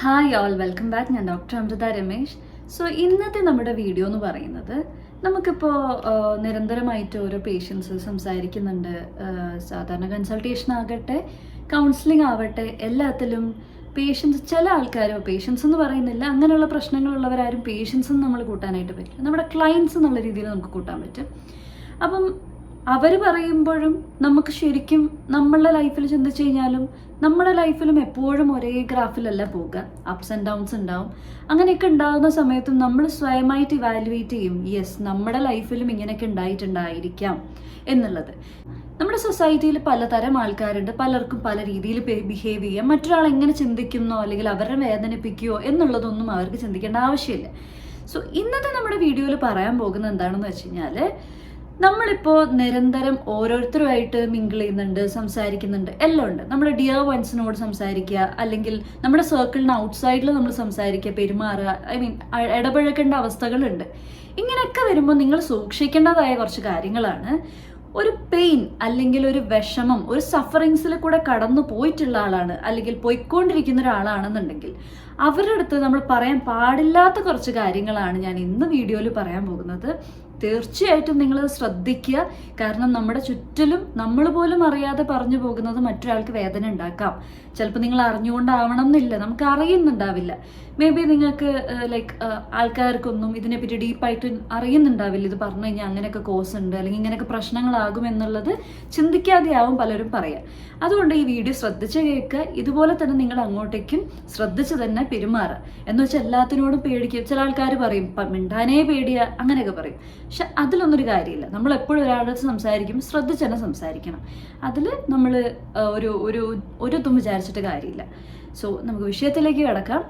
Hi all welcome back ഞാൻ doctor Amrita Ramesh. So ഇന്നത്തെ നമ്മുടെ വീഡിയോ എന്ന് പറയുന്നത് നമുക്കിപ്പോൾ നിരന്തരമായിട്ട് ഓരോ പേഷ്യൻസ് സംസാരിക്കുന്നുണ്ട്. സാധാരണ കൺസൾട്ടേഷൻ ആകട്ടെ കൗൺസിലിംഗ് ആവട്ടെ എല്ലാത്തിലും പേഷ്യൻസ് ചില ആൾക്കാരോ പേഷ്യൻസ് എന്ന് പറയുന്നില്ല അങ്ങനെയുള്ള പ്രശ്നങ്ങളുള്ളവരാരും പേഷ്യൻസ് നമ്മൾ കൂട്ടാനായിട്ട് പറ്റില്ല. നമ്മുടെ ക്ലയൻസ് എന്നുള്ള രീതിയിൽ നമുക്ക് കൂട്ടാൻ പറ്റും. അപ്പം അവർ പറയുമ്പോഴും നമുക്ക് ശരിക്കും നമ്മളുടെ ലൈഫിൽ ചിന്തിച്ചു കഴിഞ്ഞാലും നമ്മുടെ ലൈഫിലും എപ്പോഴും ഒരേ ഗ്രാഫിലല്ല പോകുക അപ്സ് ആൻഡ് ഡൗൺസ് ഉണ്ടാവും. അങ്ങനെയൊക്കെ ഉണ്ടാകുന്ന സമയത്തും നമ്മൾ സ്വയമായിട്ട് ഇവാലുവേറ്റ് ചെയ്യും. യെസ് നമ്മുടെ ലൈഫിലും ഇങ്ങനെയൊക്കെ ഉണ്ടായിട്ടുണ്ടായിരിക്കാം എന്നുള്ളത്. നമ്മുടെ സൊസൈറ്റിയിൽ പലതരം ആൾക്കാരുണ്ട്. പലർക്കും പല രീതിയിൽ ബിഹേവ് ചെയ്യാം. മറ്റൊരാൾ എങ്ങനെ ചിന്തിക്കുന്നോ അല്ലെങ്കിൽ അവരെ വേദനിപ്പിക്കുകയോ എന്നുള്ളതൊന്നും അവർക്ക് ചിന്തിക്കേണ്ട ആവശ്യമില്ല. സോ ഇന്നത്തെ നമ്മുടെ വീഡിയോയിൽ പറയാൻ പോകുന്നത് എന്താണെന്ന് വെച്ച് കഴിഞ്ഞാൽ നമ്മളിപ്പോൾ നിരന്തരം ഓരോരുത്തരുമായിട്ട് മിങ്കിൾ ചെയ്യുന്നുണ്ട് സംസാരിക്കുന്നുണ്ട് എല്ലാം ഉണ്ട്. നമ്മുടെ ഡിയർ വൺസിനോട് സംസാരിക്കുക അല്ലെങ്കിൽ നമ്മുടെ സർക്കിളിന് ഔട്ട്സൈഡിൽ നമ്മൾ സംസാരിക്കുക പെരുമാറുക ഐ മീൻ ഇടപഴകേണ്ട അവസ്ഥകളുണ്ട്. ഇങ്ങനെയൊക്കെ വരുമ്പോൾ നിങ്ങൾ സൂക്ഷിക്കേണ്ടതായ കുറച്ച് കാര്യങ്ങളാണ്. ഒരു പെയിൻ അല്ലെങ്കിൽ ഒരു വിഷമം ഒരു സഫറിങ്സിൽ കൂടെ കടന്നു പോയിട്ടുള്ള ആളാണ് അല്ലെങ്കിൽ പോയിക്കൊണ്ടിരിക്കുന്ന ഒരാളാണെന്നുണ്ടെങ്കിൽ അവരുടെ അടുത്ത് നമ്മൾ പറയാൻ പാടില്ലാത്ത കുറച്ച് കാര്യങ്ങളാണ് ഞാൻ ഇന്ന് വീഡിയോയിൽ പറയാൻ പോകുന്നത്. തീർച്ചയായിട്ടും നിങ്ങൾ ശ്രദ്ധിക്കുക. കാരണം നമ്മുടെ ചുറ്റിലും നമ്മൾ പോലും അറിയാതെ പറഞ്ഞു പോകുന്നത് മറ്റൊരാൾക്ക് വേദന ഉണ്ടാക്കാം. ചിലപ്പോൾ നിങ്ങൾ അറിഞ്ഞുകൊണ്ടാവണം എന്നില്ല നമുക്ക് അറിയുന്നുണ്ടാവില്ല. മേ ബി നിങ്ങൾക്ക് ലൈക്ക് ആൾക്കാർക്കൊന്നും ഇതിനെപ്പറ്റി ഡീപ്പായിട്ട് അറിയുന്നുണ്ടാവില്ല. ഇത് പറഞ്ഞു കഴിഞ്ഞാൽ അങ്ങനെയൊക്കെ കോസ് ഉണ്ട് അല്ലെങ്കിൽ ഇങ്ങനെയൊക്കെ പ്രശ്നങ്ങളാകും എന്നുള്ളത് ചിന്തിക്കാതെയാവും പലരും പറയുക അതുകൊണ്ട് ഈ വീഡിയോ ശ്രദ്ധിച്ച് കേൾക്കുക. ഇതുപോലെ തന്നെ നിങ്ങൾ അങ്ങോട്ടേക്കും ശ്രദ്ധിച്ച് തന്നെ പെരുമാറുക. എന്ന് വെച്ചാൽ എല്ലാത്തിനോടും പേടിക്കുക. ചില ആൾക്കാർ പറയും മിണ്ടാനേ പേടിയ അങ്ങനെയൊക്കെ പറയും. പക്ഷെ അതിലൊന്നൊരു കാര്യമില്ല. നമ്മൾ എപ്പോഴും ഒരാളുടെ സംസാരിക്കും ശ്രദ്ധിച്ച് തന്നെ സംസാരിക്കണം. അതിൽ നമ്മൾ ഒരു ഒരു ഒരു ഇതും വിചാരിച്ചിട്ട് കാര്യമില്ല. സോ നമുക്ക് വിഷയത്തിലേക്ക് കിടക്കാം.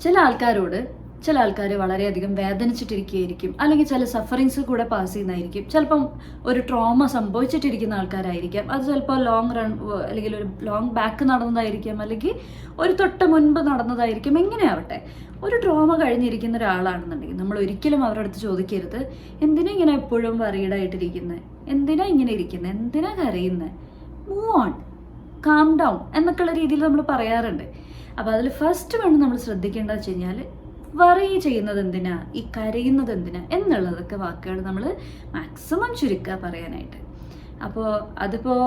ചില ആൾക്കാരോട് ചില ആൾക്കാർ വളരെയധികം വേദനിച്ചിട്ടിരിക്കുകയായിരിക്കും. അല്ലെങ്കിൽ ചില സഫറിങ്സ് കൂടെ പാസ് ചെയ്യുന്നതായിരിക്കും. ചിലപ്പം ഒരു ട്രോമ സംഭവിച്ചിട്ടിരിക്കുന്ന ആൾക്കാരായിരിക്കാം. അത് ചിലപ്പോൾ ലോങ് റൺ അല്ലെങ്കിൽ ഒരു ലോങ് ബാക്ക് നടന്നതായിരിക്കാം. അല്ലെങ്കിൽ ഒരു തൊട്ട് മുൻപ് നടന്നതായിരിക്കും. എങ്ങനെയാവട്ടെ ഒരു ട്രോമ കഴിഞ്ഞിരിക്കുന്ന ഒരാളാണെന്നുണ്ടെങ്കിൽ നമ്മൾ ഒരിക്കലും അവരുടെ അടുത്ത് ചോദിക്കരുത്. എന്തിനാ ഇങ്ങനെ എപ്പോഴും വറീഡായിട്ടിരിക്കുന്നത് എന്തിനാ ഇങ്ങനെ ഇരിക്കുന്നത് എന്തിനാ കരയുന്നത് മൂവ് ഓൺ കാം ഡൗൺ എന്നൊക്കെയുള്ള രീതിയിൽ നമ്മൾ പറയാറുണ്ട്. അപ്പോൾ അതിൽ ഫസ്റ്റ് വേണം നമ്മൾ ശ്രദ്ധിക്കേണ്ടത് വെച്ച് കഴിഞ്ഞാൽ വറി ചെയ്യുന്നത് എന്തിനാ? ഈ കരയുന്നത് എന്തിനാ? എന്നുള്ളതൊക്കെ വാക്കുകൾ നമ്മൾ മാക്സിമം ചുരുക്കുക പറയാനായിട്ട്. അപ്പോൾ അതിപ്പോൾ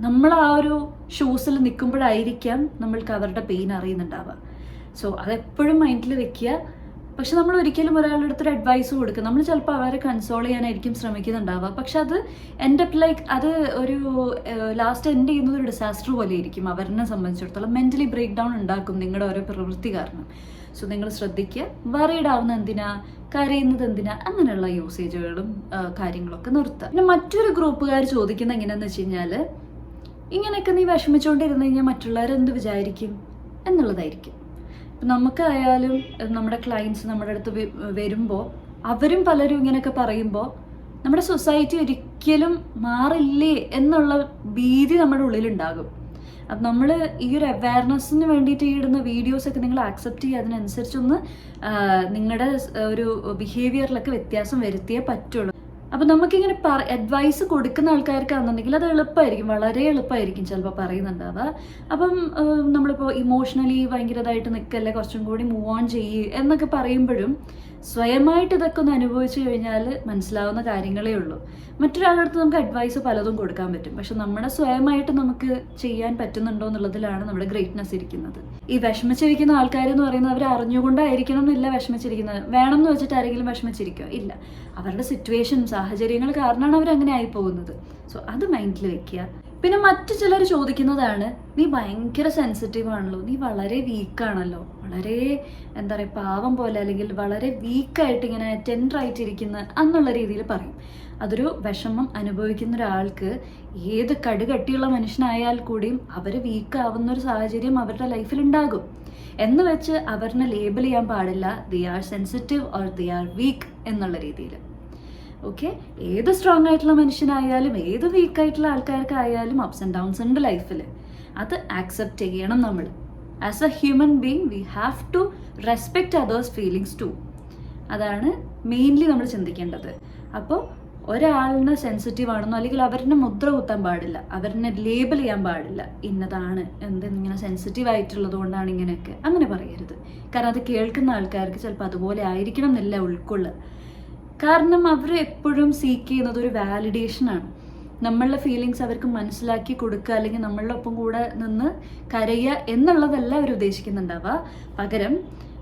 നമ്മൾ ആ ഒരു ഷൂസിൽ നിൽക്കുമ്പോഴായിരിക്കാം നമ്മൾക്ക് അവരുടെ പെയിൻ അറിയുന്നുണ്ടാവുക. സോ അതെപ്പോഴും മൈൻഡിൽ വെക്കുക. പക്ഷെ നമ്മൾ ഒരിക്കലും ഒരാളുടെ അടുത്തൊരു അഡ്വൈസ് കൊടുക്കും നമ്മൾ ചിലപ്പോൾ അവരെ കൺസോൾ ചെയ്യാനായിരിക്കും ശ്രമിക്കുന്നുണ്ടാവുക. പക്ഷെ അത് എന്റെ ലൈക്ക് അത് ഒരു ലാസ്റ്റ് എൻഡ് ചെയ്യുന്നത് ഒരു ഡിസാസ്റ്റർ പോലെ ഇരിക്കും അവരെ സംബന്ധിച്ചിടത്തോളം. മെന്റലി ബ്രേക്ക് ഡൗൺ ഉണ്ടാക്കും നിങ്ങളുടെ ഓരോ പ്രവൃത്തി കാരണം. സോ നിങ്ങൾ ശ്രദ്ധിക്കുക. വറീഡ് ആവുന്ന എന്തിനാ? കരയുന്നത് എന്തിനാ? അങ്ങനെയുള്ള യൂസേജുകളും കാര്യങ്ങളൊക്കെ നിർത്തുക. പിന്നെ മറ്റൊരു ഗ്രൂപ്പുകാർ ചോദിക്കുന്നത് എങ്ങനെയാണെന്ന് വെച്ച് കഴിഞ്ഞാൽ ഇങ്ങനെയൊക്കെ നീ വിഷമിച്ചുകൊണ്ടിരുന്നു കഴിഞ്ഞാൽ മറ്റുള്ളവരെന്ത് വിചാരിക്കും? എന്നുള്ളതായിരിക്കും. ഇപ്പം നമുക്കായാലും നമ്മുടെ ക്ലയൻസ് നമ്മുടെ അടുത്ത് വരുമ്പോൾ അവരും പലരും ഇങ്ങനെയൊക്കെ പറയുമ്പോൾ നമ്മുടെ സൊസൈറ്റി ഒരിക്കലും മാറില്ലേ എന്നുള്ള ഭീതി നമ്മുടെ ഉള്ളിലുണ്ടാകും. അപ്പം നമ്മൾ ഈ ഒരു അവയർനെസ്സിന് വേണ്ടിയിട്ട് ഈ ഇടുന്ന വീഡിയോസൊക്കെ നിങ്ങൾ ആക്സെപ്റ്റ് ചെയ്യുക. അതിനനുസരിച്ചൊന്ന് നിങ്ങളുടെ ഒരു ബിഹേവിയറിലൊക്കെ വ്യത്യാസം വരുത്തിയേ പറ്റുള്ളൂ. അപ്പം നമുക്കിങ്ങനെ അഡ്വൈസ് കൊടുക്കുന്ന ആൾക്കാർക്കാണെന്നുണ്ടെങ്കിൽ അത് എളുപ്പമായിരിക്കും വളരെ എളുപ്പമായിരിക്കും ചിലപ്പോൾ പറയുന്നുണ്ടാവുക അപ്പം നമ്മളിപ്പോൾ ഇമോഷണലി ഭയങ്കരതായിട്ട് നിൽക്കല്ലേ കുറച്ചും കൂടി മൂവ് ഓൺ ചെയ്യേ എന്നൊക്കെ പറയുമ്പോഴും സ്വയമായിട്ട് ഇതൊക്കെ ഒന്ന് അനുഭവിച്ചു കഴിഞ്ഞാൽ മനസ്സിലാവുന്ന കാര്യങ്ങളേ ഉള്ളൂ. മറ്റൊരാളുടെ അടുത്ത് നമുക്ക് അഡ്വൈസ് പലതും കൊടുക്കാൻ പറ്റും. പക്ഷെ നമ്മുടെ സ്വയമായിട്ട് നമുക്ക് ചെയ്യാൻ പറ്റുന്നുണ്ടോ എന്നുള്ളതിലാണ് നമ്മുടെ ഗ്രേറ്റ്നെസ് ഇരിക്കുന്നത്. ഈ വിഷമിച്ചിരിക്കുന്ന ആൾക്കാർ എന്ന് പറയുന്നത് അവർ അറിഞ്ഞുകൊണ്ടായിരിക്കണം എന്നില്ല വിഷമിച്ചിരിക്കുന്നത്. വേണം എന്ന് വെച്ചിട്ട് ആരെങ്കിലും വിഷമിച്ചിരിക്കുക ഇല്ല. അവരുടെ സിറ്റുവേഷൻ സാഹചര്യങ്ങൾ കാരണമാണ് അവർ അങ്ങനെ ആയി പോകുന്നത്. സോ അത് മൈൻഡിൽ വെക്കുക. പിന്നെ മറ്റു ചിലർ ചോദിക്കുന്നതാണ് നീ ഭയങ്കര സെൻസിറ്റീവ് ആണല്ലോ നീ വളരെ വീക്കാണല്ലോ വളരെ എന്താ പറയുക പാവം പോലെ അല്ലെങ്കിൽ വളരെ വീക്കായിട്ട് ഇങ്ങനെ ടെൻഡറായിട്ടിരിക്കുന്ന എന്നുള്ള രീതിയിൽ പറയും. അതൊരു വിഷമം അനുഭവിക്കുന്ന ഒരാൾക്ക് ഏത് കടുകട്ടിയുള്ള മനുഷ്യനായാൽ കൂടിയും അവർ വീക്കാവുന്ന ഒരു സാഹചര്യം അവരുടെ ലൈഫിൽ ഉണ്ടാകും. എന്ന് വെച്ച് അവരിനെ ലേബിൾ ചെയ്യാൻ പാടില്ല they are sensitive or they are weak എന്നുള്ള രീതിയിൽ. ഓക്കെ ഏത് സ്ട്രോങ് ആയിട്ടുള്ള മനുഷ്യനായാലും ഏത് വീക്ക് ആയിട്ടുള്ള ആൾക്കാർക്കായാലും അപ്സ് ആൻഡ് ഡൗൺസ് ഉണ്ട് ലൈഫിൽ അത് ആക്സെപ്റ്റ് ചെയ്യണം നമ്മൾ as a human being we have to respect others feelings too അതാണ് മെയിൻലി നമ്മൾ ചിന്തിക്കേണ്ടത്. അപ്പോൾ ഒരാളിന് സെൻസിറ്റീവ് ആണെന്നോ അല്ലെങ്കിൽ അവരിനെ മുദ്ര കുത്താൻ പാടില്ല അവരിനെ ലേബൽ ചെയ്യാൻ പാടില്ല ഇന്നതാണ്. എന്ത് സെൻസിറ്റീവ് ആയിട്ടുള്ളത് കൊണ്ടാണ് ഇങ്ങനെയൊക്കെ. അങ്ങനെ പറയരുത്. കാരണം അത് കേൾക്കുന്ന ആൾക്കാർക്ക് ചിലപ്പോൾ അതുപോലെ ആയിരിക്കണം എന്നില്ല ഉൾക്കൊള്ളുക കാരണം അവർ എപ്പോഴും സീക്ക് ചെയ്യുന്നത് ഒരു വാലിഡേഷൻ ആണ്. നമ്മളുടെ ഫീലിങ്സ് അവർക്ക് മനസ്സിലാക്കി കൊടുക്കുക അല്ലെങ്കിൽ നമ്മളുടെ ഒപ്പം കൂടെ നിന്ന് കരയുക എന്നുള്ളതല്ല അവർ ഉദ്ദേശിക്കുന്നുണ്ടാവുക. പകരം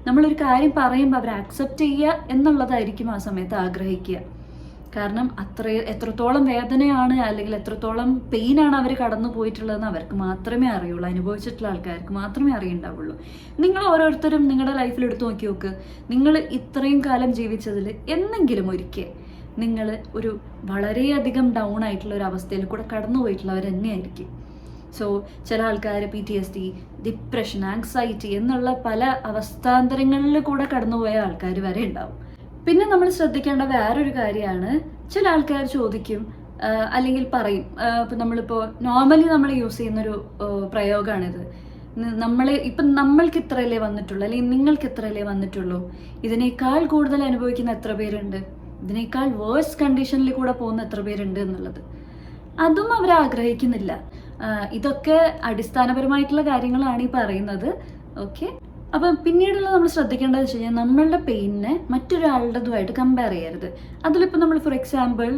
നമ്മളൊരു കാര്യം പറയുമ്പോൾ അവർ ആക്സെപ്റ്റ് ചെയ്യുക എന്നുള്ളതായിരിക്കും ആ സമയത്ത് ആഗ്രഹിക്കുക. കാരണം അത്ര എത്രത്തോളം വേദനയാണ് അല്ലെങ്കിൽ എത്രത്തോളം പെയിനാണ് അവർ കടന്നു പോയിട്ടുള്ളതെന്ന് അവർക്ക് മാത്രമേ അറിയുള്ളൂ. അനുഭവിച്ചിട്ടുള്ള ആൾക്കാർക്ക് മാത്രമേ അറിയുണ്ടാവുള്ളൂ. നിങ്ങൾ ഓരോരുത്തരും നിങ്ങളുടെ ലൈഫിൽ എടുത്തു നോക്കി നോക്ക്. നിങ്ങൾ ഇത്രയും കാലം ജീവിച്ചതിൽ എന്നെങ്കിലും ഒരിക്കൽ നിങ്ങൾ ഒരു വളരെയധികം ഡൗൺ ആയിട്ടുള്ള ഒരു അവസ്ഥയിൽ കൂടെ കടന്നു പോയിട്ടുള്ളവർ തന്നെയായിരിക്കും. സോ ചില ആൾക്കാർ P T S D depression anxiety എന്നുള്ള പല അവസ്ഥാന്തരങ്ങളിൽ കൂടെ കടന്നുപോയ ആൾക്കാർ വരെ ഉണ്ടാവും. പിന്നെ നമ്മൾ ശ്രദ്ധിക്കേണ്ട വേറൊരു കാര്യമാണ് ചില ആൾക്കാർ ചോദിക്കും അല്ലെങ്കിൽ പറയും ഇപ്പം നമ്മളിപ്പോൾ നോർമലി നമ്മൾ യൂസ് ചെയ്യുന്നൊരു പ്രയോഗമാണിത് നമ്മളെ ഇപ്പം നമ്മൾക്ക് ഇത്രയല്ലേ വന്നിട്ടുള്ളൂ അല്ലെങ്കിൽ നിങ്ങൾക്ക് ഇത്രയല്ലേ വന്നിട്ടുള്ളൂ. ഇതിനേക്കാൾ കൂടുതൽ അനുഭവിക്കുന്ന എത്ര പേരുണ്ട്? ഇതിനേക്കാൾ വേഴ്സ് കണ്ടീഷനിൽ കൂടെ പോകുന്ന എത്ര പേരുണ്ട് എന്നുള്ളത്. അതും അവർ ആഗ്രഹിക്കുന്നില്ല. ഇതൊക്കെ അടിസ്ഥാനപരമായിട്ടുള്ള കാര്യങ്ങളാണ് ഈ പറയുന്നത്. ഓക്കെ അപ്പം പിന്നീടുള്ള നമ്മൾ ശ്രദ്ധിക്കേണ്ടത് വെച്ച് കഴിഞ്ഞാൽ നമ്മളുടെ പെയിനെ മറ്റൊരാളുടേതുമായിട്ട് കമ്പയർ ചെയ്യരുത്. അതിലിപ്പോൾ നമ്മൾ ഫോർ എക്സാമ്പിൾ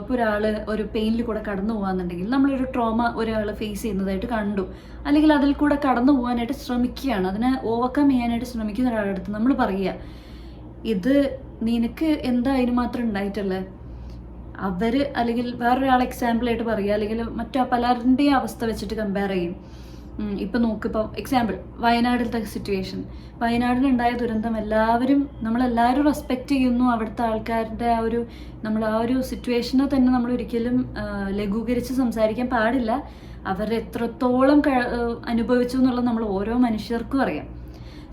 ഇപ്പോൾ ഒരാൾ ഒരു പെയിനിൽ കൂടെ കടന്നു പോകാന്നുണ്ടെങ്കിൽ നമ്മളൊരു ട്രോമ ഒരാൾ ഫേസ് ചെയ്യുന്നതായിട്ട് കണ്ടു. അല്ലെങ്കിൽ അതിൽ കൂടെ കടന്നു പോകാനായിട്ട് ശ്രമിക്കുകയാണ്. അതിനെ ഓവർകം ചെയ്യാനായിട്ട് ശ്രമിക്കുന്ന ഒരാളുടെ അടുത്ത് നമ്മൾ പറയുക ഇത് നിനക്ക് എന്താ അതിന് മാത്രം ഉണ്ടായിട്ടുള്ളത് അവർ അല്ലെങ്കിൽ വേറൊരാൾ എക്സാമ്പിൾ ആയിട്ട് പറയുക അല്ലെങ്കിൽ മറ്റു പലരുടെയും അവസ്ഥ വെച്ചിട്ട് കമ്പയർ ചെയ്യും. ഇപ്പൊ നോക്ക് ഇപ്പൊ എക്സാമ്പിൾ വയനാടിലത്തെ സിറ്റുവേഷൻ വയനാടിനുണ്ടായ ദുരന്തം എല്ലാവരും നമ്മളെല്ലാവരും റെസ്പെക്റ്റ് ചെയ്യുന്നു അവിടുത്തെ ആൾക്കാരുടെ ആ ഒരു നമ്മൾ ആ ഒരു സിറ്റുവേഷനെ തന്നെ നമ്മൾ ഒരിക്കലും ലഘൂകരിച്ച് സംസാരിക്കാൻ പാടില്ല. അവർ എത്രത്തോളം അനുഭവിച്ചു എന്നുള്ളത് നമ്മൾ ഓരോ മനുഷ്യർക്കും അറിയാം.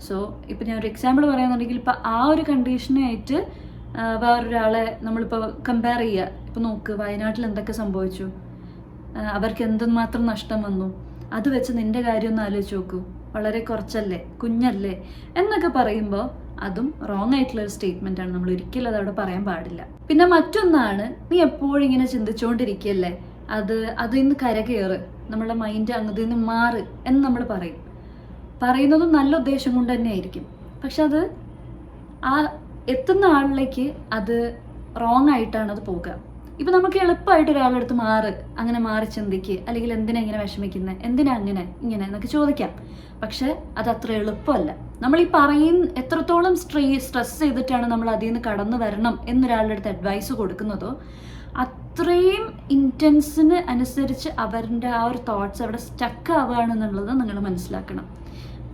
സോ ഇപ്പം ഞാൻ ഒരു എക്സാമ്പിൾ പറയുകയാണെന്നുണ്ടെങ്കിൽ ഇപ്പം ആ ഒരു കണ്ടീഷനായിട്ട് വേറൊരാളെ നമ്മളിപ്പോൾ കമ്പയർ ചെയ്യുക. ഇപ്പം നോക്ക് വയനാട്ടിൽ എന്തൊക്കെ സംഭവിച്ചു? അവർക്ക് എന്തുമാത്രം നഷ്ടം വന്നു? അത് വെച്ച് നിന്റെ കാര്യം ഒന്ന് ആലോചിച്ച് നോക്കൂ. വളരെ കുറച്ചല്ലേ? കുഞ്ഞല്ലേ? എന്നൊക്കെ പറയുമ്പോൾ അതും റോങ് ആയിട്ടുള്ള ഒരു സ്റ്റേറ്റ്മെന്റ് ആണ്. നമ്മൾ ഒരിക്കലും അതവിടെ പറയാൻ പാടില്ല. പിന്നെ മറ്റൊന്നാണ് നീ എപ്പോഴും ഇങ്ങനെ ചിന്തിച്ചുകൊണ്ടിരിക്കുകയല്ലേ അത് അതിൽ നിന്ന് കരകയറ് നമ്മളെ മൈൻഡ് അങ്ങതിൽ നിന്ന് മാറ് എന്ന് നമ്മൾ പറയും. പറയുന്നതും നല്ല ഉദ്ദേശം കൊണ്ട് തന്നെ ആയിരിക്കും പക്ഷെ അത് ആ എത്തുന്ന ആളിലേക്ക് അത് റോങ് ആയിട്ടാണ് അത് പോകുക ഇപ്പൊ നമുക്ക് എളുപ്പമായിട്ട് ഒരാളുടെ അടുത്ത് മാറ് അങ്ങനെ മാറി ചിന്തിക്ക് അല്ലെങ്കിൽ എന്തിനാ ഇങ്ങനെ വിഷമിക്കുന്നത് എന്തിനാ അങ്ങനെ ഇങ്ങനെ എന്നൊക്കെ ചോദിക്കാം. പക്ഷെ അത് അത്ര എളുപ്പമല്ല. നമ്മൾ ഈ പറയുന്ന എത്രത്തോളം സ്ട്രീ സ്ട്രെസ് ചെയ്തിട്ടാണ് നമ്മൾ അതിൽ നിന്ന് കടന്നു വരണം എന്നൊരാളുടെ അടുത്ത് അഡ്വൈസ് കൊടുക്കുന്നതോ അത്രയും ഇന്റൻസിന് അനുസരിച്ച് അവരുടെ ആ ഒരു തോട്ട്സ് അവിടെ സ്റ്റക്ക് ആവുകയാണെന്നുള്ളത് നിങ്ങൾ മനസ്സിലാക്കണം.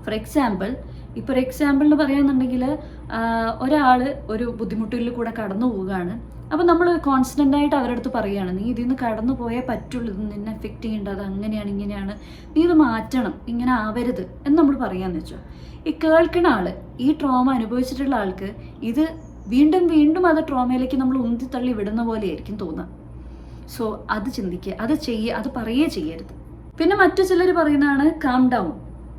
ഫോർ എക്സാമ്പിൾ ഇപ്പോൾ ഒരു എക്സാമ്പിളിന് പറയുകയാണെന്നുണ്ടെങ്കിൽ ഒരാൾ ഒരു ബുദ്ധിമുട്ടിൽ കൂടെ കടന്നു പോവുകയാണ്. അപ്പോൾ നമ്മൾ കോൺസ്റ്റന്റ് ആയിട്ട് അവരുടെ അടുത്ത് പറയുകയാണ് നീ ഇതിൽ നിന്ന് കടന്നു പോയേ പറ്റുള്ളൂ ഇത് നിന്നെ എഫക്റ്റ് ചെയ്യേണ്ടത് അങ്ങനെയാണ് ഇങ്ങനെയാണ്. നീ ഇത് മാറ്റണം ഇങ്ങനെ ആവരുത് എന്ന് നമ്മൾ പറയാന്ന് വെച്ചോ. ഈ കേൾക്കുന്ന ആൾ ഈ ട്രോമ അനുഭവിച്ചിട്ടുള്ള ആൾക്ക് ഇത് വീണ്ടും വീണ്ടും അത് ട്രോമയിലേക്ക് നമ്മൾ ഉന്തിത്തള്ളി വിടുന്ന പോലെ ആയിരിക്കും തോന്നുക സോ അത് ചിന്തിക്കുക അത് ചെയ്യുക അത് പറയുകയേ ചെയ്യരുത്. പിന്നെ മറ്റു ചിലർ പറയുന്നതാണ് കാം ഡൗൺ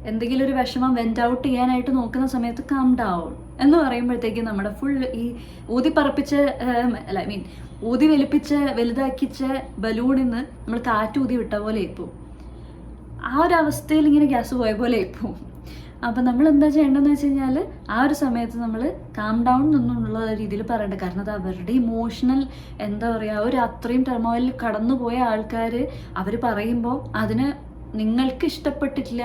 എന്തെങ്കിലും ഒരു വിഷമം വെന്റ് ഔട്ട് ചെയ്യാനായിട്ട് നോക്കുന്ന സമയത്ത് കാം ഡൗൺ എന്ന് പറയുമ്പോഴത്തേക്കും നമ്മുടെ ഫുൾ ഈ ഊതി പറപ്പിച്ച് അല്ല ഐ മീൻ ഊതി വലിപ്പിച്ച് വലുതാക്കിച്ച ബലൂണിൽ നിന്ന് നമ്മൾ കാറ്റ് ഊതി വിട്ട പോലെ ഇപ്പോൾ ആ ഒരു അവസ്ഥയിൽ ഇങ്ങനെ ഗ്യാസ് പോയ പോലെ ഇപ്പോൾ അപ്പം നമ്മൾ എന്താ ചെയ്യേണ്ടതെന്ന് വെച്ച് കഴിഞ്ഞാൽ ആ ഒരു സമയത്ത് നമ്മൾ കാം ഡൗൺ എന്നുള്ള രീതിയിൽ പറയണ്ട. കാരണം അത് അവരുടെ ഇമോഷണൽ എന്താ പറയുക ഒരു അത്രയും ടെർമോയിൽ കടന്നു പോയ ആൾക്കാർ അവർ പറയുമ്പോൾ അതിന് നിങ്ങൾക്ക് ഇഷ്ടപ്പെട്ടിട്ടില്ല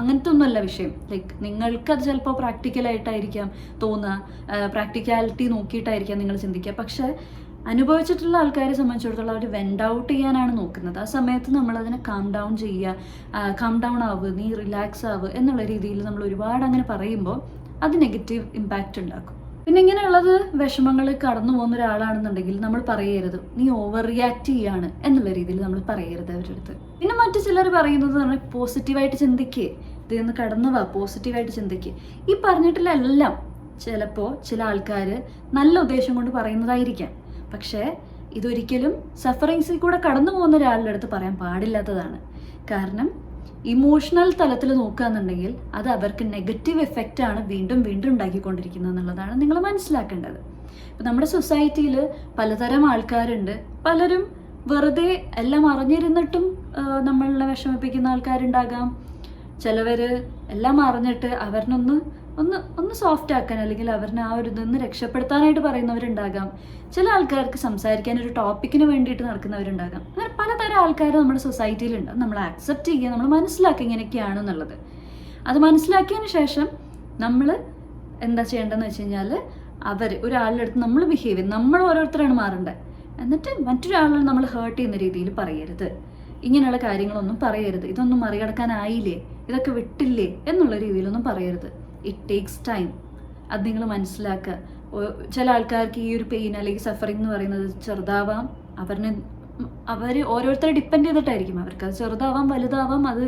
അങ്ങനത്തെ ഒന്നുമല്ല വിഷയം. ലൈക്ക് നിങ്ങൾക്ക് അത് ചിലപ്പോൾ പ്രാക്ടിക്കലായിട്ടായിരിക്കാം തോന്നുക. പ്രാക്ടിക്കാലിറ്റി നോക്കിയിട്ടായിരിക്കാം നിങ്ങൾ ചിന്തിക്കുക. പക്ഷേ അനുഭവിച്ചിട്ടുള്ള ആൾക്കാരെ സംബന്ധിച്ചിടത്തോളം അവർ വെൻഡ് ഔട്ട് ചെയ്യാനാണ് നോക്കുന്നത്. ആ സമയത്ത് നമ്മൾ അതിനെ കാം ഡൗൺ ചെയ്യുക കാം ഡൗൺ ആവുക നീ റിലാക്സ് ആവുക എന്നുള്ള രീതിയിൽ നമ്മൾ ഒരുപാട് അങ്ങനെ പറയുമ്പോൾ അത് നെഗറ്റീവ് ഇമ്പാക്റ്റ് ഉണ്ടാക്കും. പിന്നെ ഇങ്ങനെയുള്ളത് വിഷമങ്ങൾ കടന്നു പോകുന്ന ഒരാളാണെന്നുണ്ടെങ്കിൽ നമ്മൾ പറയരുത്. നീ ഓവർ റിയാക്ട് ചെയ്യാണ് എന്നുള്ള രീതിയിൽ നമ്മൾ പറയരുത് അവരുടെ അടുത്ത്. പിന്നെ മറ്റു ചിലർ പറയുന്നത് പോസിറ്റീവായിട്ട് ചിന്തിക്കേ. ഇതിൽ നിന്ന് കടന്നു വാ പോസിറ്റീവായിട്ട് ചിന്തിക്കേ. ഈ പറഞ്ഞിട്ടുള്ള എല്ലാം ചിലപ്പോൾ ചില ആൾക്കാർ നല്ല ഉദ്ദേശം കൊണ്ട് പറയുന്നതായിരിക്കാം. പക്ഷേ ഇതൊരിക്കലും സഫറിങ്സിൽ കൂടെ കടന്നു പോകുന്ന ഒരാളുടെ അടുത്ത് പറയാൻ പാടില്ലാത്തതാണ്. കാരണം ഇമോഷണൽ തലത്തിൽ നോക്കുകയെന്നുണ്ടെങ്കിൽ അത് അവർക്ക് നെഗറ്റീവ് എഫക്റ്റ് ആണ് വീണ്ടും വീണ്ടും ഉണ്ടാക്കിക്കൊണ്ടിരിക്കുന്നത് എന്നുള്ളതാണ് നിങ്ങൾ മനസ്സിലാക്കേണ്ടത്. ഇപ്പം നമ്മുടെ സൊസൈറ്റിയിൽ പലതരം ആൾക്കാരുണ്ട്. പലരും വെറുതെ എല്ലാം അറിഞ്ഞിരുന്നിട്ടും നമ്മളെ വിഷമിപ്പിക്കുന്ന ആൾക്കാരുണ്ടാകാം. ചിലവർ എല്ലാം അറിഞ്ഞിട്ട് അവരിനൊന്ന് ഒന്ന് ഒന്ന് സോഫ്റ്റ് ആക്കാൻ അല്ലെങ്കിൽ അവരിനെ ആ ഒരു ഇതൊന്ന് രക്ഷപ്പെടുത്താനായിട്ട് പറയുന്നവരുണ്ടാകാം. ചില ആൾക്കാർക്ക് സംസാരിക്കാൻ ഒരു ടോപ്പിക്കിന് വേണ്ടിയിട്ട് നടക്കുന്നവരുണ്ടാകാം. അങ്ങനെ പലതരം ആൾക്കാർ നമ്മുടെ സൊസൈറ്റിയിലുണ്ട് നമ്മൾ ആക്സെപ്റ്റ് ചെയ്യുക നമ്മൾ മനസ്സിലാക്കുക ഇങ്ങനെയൊക്കെയാണ് എന്നുള്ളത്. അത് മനസ്സിലാക്കിയതിന് ശേഷം നമ്മൾ എന്താ ചെയ്യേണ്ടതെന്ന് വെച്ച് കഴിഞ്ഞാൽ അവർ ഒരാളുടെ അടുത്ത് നമ്മൾ ബിഹേവ് ചെയ്യും. നമ്മൾ ഓരോരുത്തരാണ് മാറേണ്ടത് എന്നിട്ട് മറ്റൊരാളെ നമ്മൾ ഹേർട്ട് ചെയ്യുന്ന രീതിയിൽ പറയരുത്. ഇങ്ങനെയുള്ള കാര്യങ്ങളൊന്നും പറയരുത്. ഇതൊന്നും മറികടക്കാനായില്ലേ? ഇതൊക്കെ വിട്ടില്ലേ? എന്നുള്ള രീതിയിലൊന്നും പറയരുത്. ഇറ്റ് ടേക്സ് ടൈം അത് നിങ്ങൾ മനസ്സിലാക്കുക. ചില ആൾക്കാർക്ക് ഈ ഒരു പെയിൻ അല്ലെങ്കിൽ സഫറിങ് എന്ന് പറയുന്നത് ചെറുതാവാം. അവരിന് അവർ ഓരോരുത്തരെ ഡിപ്പെൻഡ് ചെയ്തിട്ടായിരിക്കും. അവർക്ക് അത് ചെറുതാവാം വലുതാവാം അത്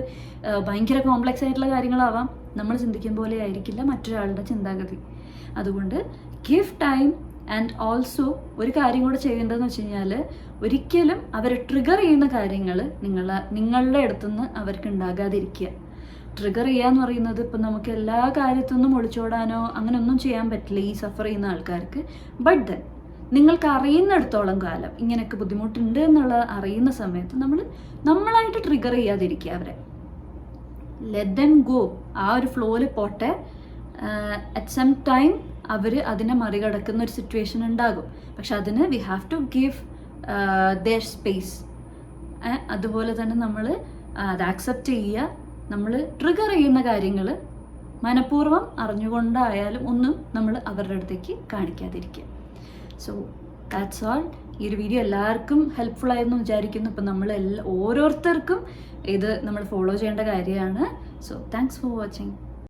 ഭയങ്കര കോംപ്ലക്സ് ആയിട്ടുള്ള കാര്യങ്ങളാവാം. നമ്മൾ ചിന്തിക്കും പോലെ ആയിരിക്കില്ല മറ്റൊരാളുടെ ചിന്താഗതി. അതുകൊണ്ട് ഗിവ് ടൈം ആൻഡ് ഓൾസോ ഒരു കാര്യം കൂടെ ചെയ്യേണ്ടതെന്ന് വെച്ച് കഴിഞ്ഞാൽ ഒരിക്കലും അവരെ ട്രിഗർ ചെയ്യുന്ന കാര്യങ്ങൾ നിങ്ങളെ നിങ്ങളുടെ അടുത്തുനിന്ന് അവർക്ക് ഉണ്ടാകാതിരിക്കുക. ട്രിഗർ ചെയ്യുക എന്ന് പറയുന്നത് ഇപ്പം നമുക്ക് എല്ലാ കാര്യത്തൊന്നും ഒളിച്ചോടാനോ അങ്ങനെ ഒന്നും ചെയ്യാൻ പറ്റില്ല ഈ സഫർ ചെയ്യുന്ന ആൾക്കാർക്ക്. ബട്ട് ദെൻ നിങ്ങൾക്ക് അറിയുന്നിടത്തോളം കാലം ഇങ്ങനെയൊക്കെ ബുദ്ധിമുട്ടുണ്ട് എന്നുള്ള അറിയുന്ന സമയത്ത് നമ്മൾ നമ്മളായിട്ട് ട്രിഗർ ചെയ്യാതിരിക്കുക അവരെ. ലെറ്റ് ദം ഗോ ആ ഒരു ഫ്ലോയിൽ പോട്ടെ. അറ്റ് സം ടൈം അവർ അതിനെ മറികടക്കുന്ന ഒരു സിറ്റുവേഷൻ ഉണ്ടാകും. പക്ഷെ അതിന് we have to give their space അതുപോലെ തന്നെ നമ്മൾ അത് ആക്സെപ്റ്റ് ചെയ്യുക. നമ്മൾ ട്രിഗർ ചെയ്യുന്ന കാര്യങ്ങൾ മനഃപൂർവം അറിഞ്ഞുകൊണ്ടായാലും ഒന്നും നമ്മൾ അവരുടെ അടുത്തേക്ക് കാണിക്കാതിരിക്കുക. സോ ദാറ്റ്സ് ഓൾ ഈ ഒരു വീഡിയോ എല്ലാവർക്കും ഹെൽപ്ഫുള്ളായെന്ന് വിചാരിക്കുന്നു. ഇപ്പം നമ്മൾ എല്ലാ ഓരോരുത്തർക്കും ഇത് നമ്മൾ ഫോളോ ചെയ്യേണ്ട കാര്യമാണ്. So thanks for watching